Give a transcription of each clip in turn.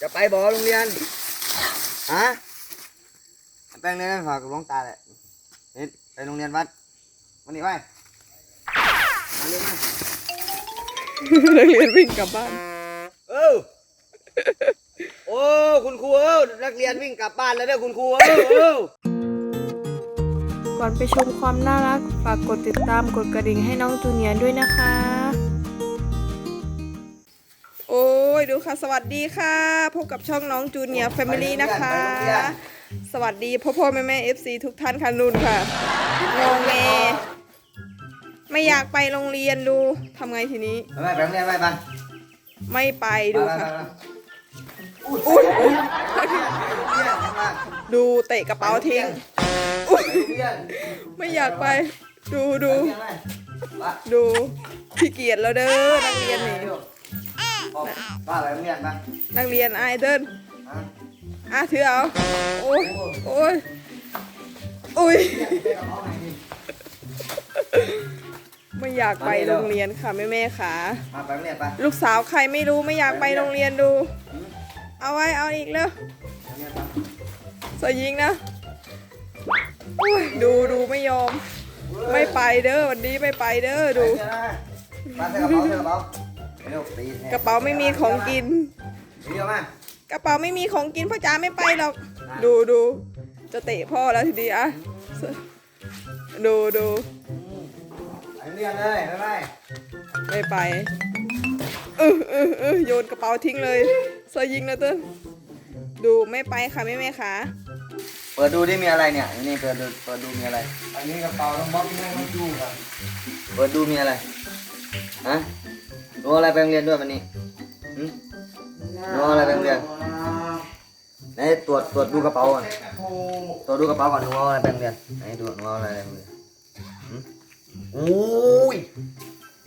จะไปบอโรงเรียนฮะแป้งเรียนฝากกับหลวงตาแหละเฮ็ดไปโรงเรียนวัดวันนี้ไปมาเรียนมานักเรียนวิ่งกลับบ้าน เออโอ้คุณครูเออนักเรียนวิ่งกลับบ้านแล้วเด้อคุณครูเออเออก่อนไปชมความน่ารัก ฝากกดติดตามกดกระดิ่งให้น้องจูเนียร์ด้วยนะคะ ยดูค่ะ สวัสดีค่ะพบกับช่องน้องจูเนียร์แฟมิลี่นะคะ สวัสดีพ่อพ่อแม่แม่เอฟซีทุกท่านค่ะนุ่นค่ะงงเงไม่อยากไปโรงเรียนดูทำไงทีนี้ไปไปโรงเรียนไปไปไม่ไปดูค่ะอุ้ยเรียนมาดูเตะกระเป๋าทิ้งเรียนไม่อยากไป ดูดูเรียนไปไปดูขี้เกียจแล้วเด้อนักเรียนนี่ ป้าไปโรงเรียนไปนักเรียนไอายเดินฮะอะถือเอา โอ้ยโอ้ยอุ้ยไม่อยากไปโรงเรียนค่ะแม่แม่ๆค่ะมาไปโรงเรียนไปลูกสาวใครไม่รู้ไม่อยากไปโรงเรียนดู เอาไว้เอาอีกแล้วโรงเรียนไปสวยยิงนะอุ้ยดูดูไม่ยอม ไม่ไปเด้อวันนี้ไม่ไปเด้อดูมาใส่กระเป๋าใส่กระเป๋า เร็วตีกระเป๋าไม่มีของกินเดี๋ยวมากระเป๋าไม่มีของกินพ่อจ๋าไม่ไปหรอก ดูดูจะเตะพ่อแล้วทีนี้อะดูดูไปโรงเรียนเลยไปไปไม่ไปเออเออเออโยนกระเป๋าทิ้งเลยสวยยิงนะเต้นดูไม่ไปค่ะแม่แม่ค่ะเปิดดูดิมีอะไรเนี่ยนี่เปิดดูเปิดดูมีอะไร อันนี้กระเป๋าน้องบ๊อบนี่ไม่ดูครับเปิดดูมีอะไรฮะ ดูอะไรไปโรงเรียนด้วยวันนี้หืมดูอะไรไปโรงเรียน ไหนตรวจตรวจดูกระเป๋าก่อนตรวจดูกระเป๋าก่อนดูเอาอะไรไปโรงเรียนไหนดูดูเอาอะไรไปโรงเรียนหืมโอ้ย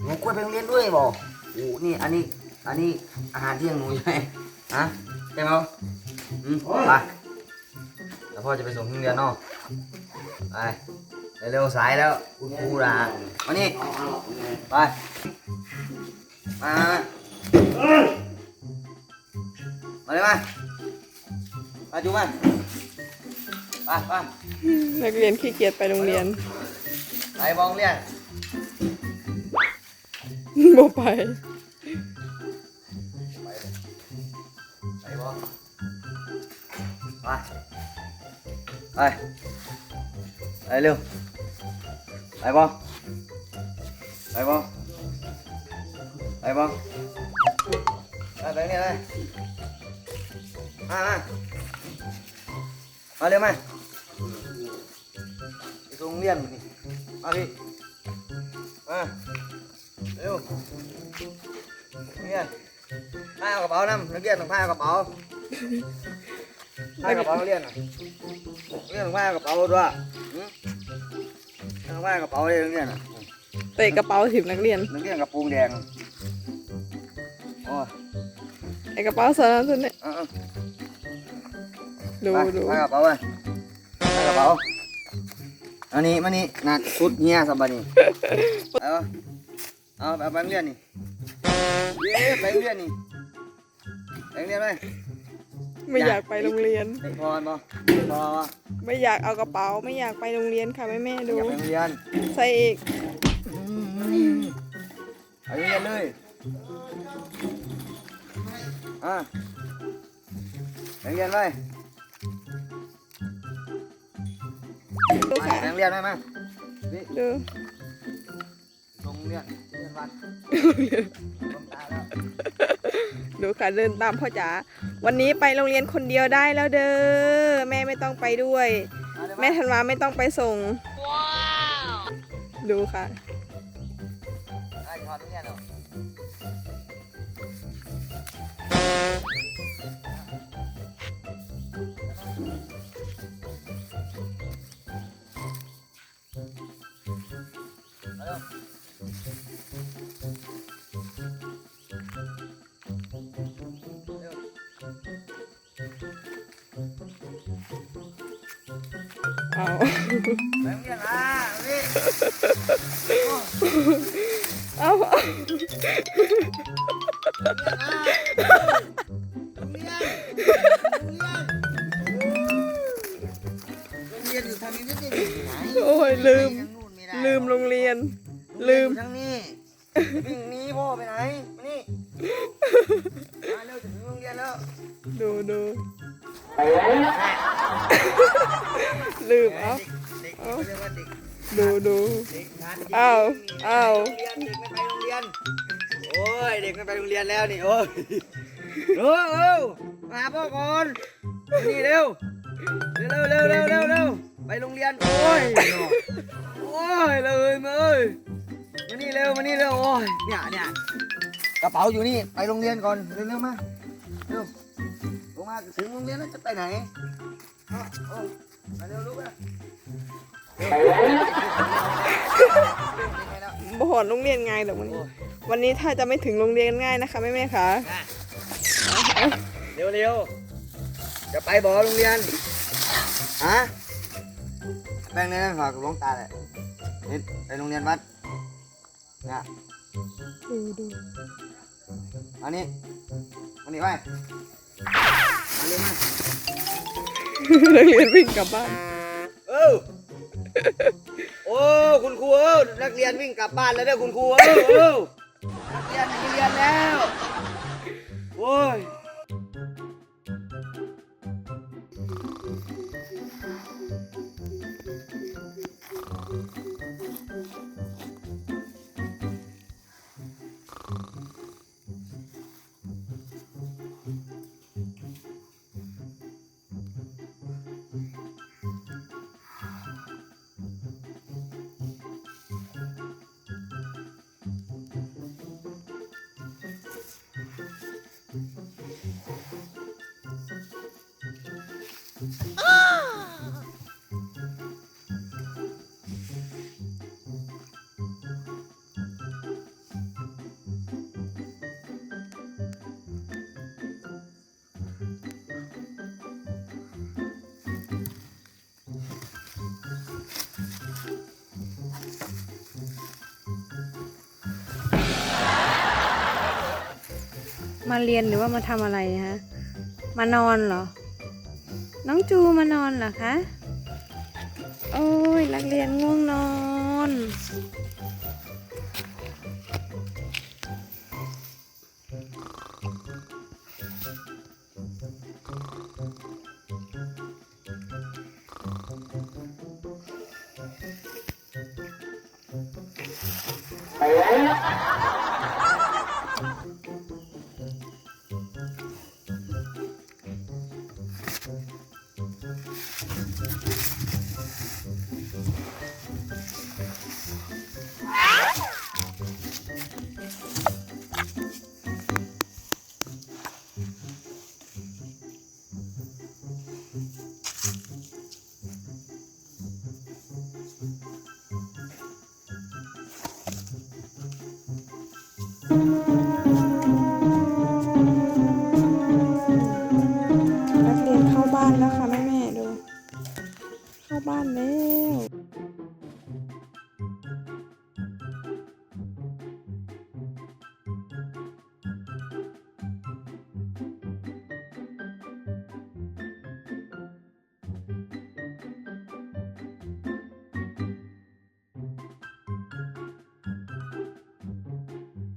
หนูกล้วยไปโรงเรียนด้วยบอกโอ้นี่อันนี้อันนี้อาหารเที่ยงหนูใช่ไหมฮะใช่ไหมอืมไปแล้วพ่อจะไปส่งที่โรงเรียนเนาะไปเร็วๆสายแล้วคุณครูด่ามานี่ไป มา มาเลยมามาจูมาไปไปนักเรียนขี้เกียจไปโรงเรียนไปบองเรียนบ่ไป ไปบองไปไปไปเร็วไปบองไปบอง ไปบองไปไปเนี่ยเลยมามามาเร็วมาไปส่งโรงเรียนมานี่มาพี่มาเร็วเรียนผ้าเอากระเป๋าน้ำนักเรียนต้องผ้าเอากระเป๋าผ้ากระเป๋านักเรียนน่ะนักเรียนต้องผ้ากระเป๋าด้วยหืมต้องผ้ากระเป๋าเลยนักเรียนน่ะเตะกระเป๋าถิบนักเรียนนักเรียนกระโปรงแดง โอ้ยไอกระเป๋าสารพัดเนี่ยเอาเอาดูไปดูผ้ากระเป๋าไปผ้ากระเป๋าอันนี้มานี่หนักสุดเงี้ยสับบันนี่เอาเอาไปเอาไปโรงเรียนนี่เย้ไปโรงเรียนนี่ไปโรงเรียนไหมไม่อยากไปโรงเรียนเตะพรบ่พอบ่ไม่อยากเอากระเป๋าไม่อยากไปโรงเรียนค่ะแม่แม่ๆดูอยากไปโรงเรียนใส่อีก อะไปโรงเรียนไปดูไปค่ะโรงเรียนไหมมานี่ดูโรงเรียนโรงเรียนวัดลงตาแล้วดูค่ะเดินตามพ่อจ๋าวันนี้ไปโรงเรียนคนเดียวได้แล้วเด้อแม่ไม่ต้องไปด้วยมาเลยแม่ธันวาไม่ต้องไปส่ง ดูค่ะ เอาไปโรงเรียนอะนี่เอาเอาโรงเรียนโรงเรียนอยู่ทางนี้จะได้อยู่ไหนโอ้ยลืมทางนู่นไได้ลืมโรงเรียนโรงเรียนลืมอยู่ทางนี้วิ่งหนีพ่อไปไหนมานี่มาเร็วจะถึงโรงเรียนแล้ว ดูดู ลืมเอาเด็กๆเขาเรียกว่าเด็กดูดูเด็กทานอ้าวอ้าวเด็กไม่ไปโรงเรียน โอ้ยเด็กไม่ไปโรงเรียนแล้วนี่โอ้ยเร็วเร็วมาหาพ่อก่อนนี่เร็วเร็วเร็วเร็วเร็วเร็วไปโรงเรียนโอ้ยโอ้ยเลยมาเอ้ยมานี่เร็วมานี่เร็วโอ้ยเนี่ยเนี่ยกระเป๋าอยู่นี่ไปโรงเรียนก่อนเร็วเร็วมาเร็วลงมาถึงโรงเรียนแล้วจะไปไหนเอาเอา มาเร็วลูกอะบ่หอนโรงเรียนง่ายหรอกวันนี้ วันนี้ถ้าจะไม่ถึงโรงเรียนง่ายนะคะแม่แม่ๆคะเร็วเร็วจะไปบอโรงเรียนฮะแบ่งเงินฝากกับหลวงตาเลยนี่ไปโรงเรียนวัดนะดูดูมานี่มานี่ไปมาเร็วมา นักเรียนวิ่งกลับบ้าน เออโอ้ คุณครูเออนักเรียนวิ่งกลับบ้านแล้วเด้อคุณครูเออเออ มาเรียนหรือว่ามาทำอะไรฮะ มานอนเหรอ น้องจูมานอนเหรอคะ โอ้ยนักเรียนง่วงนอน เ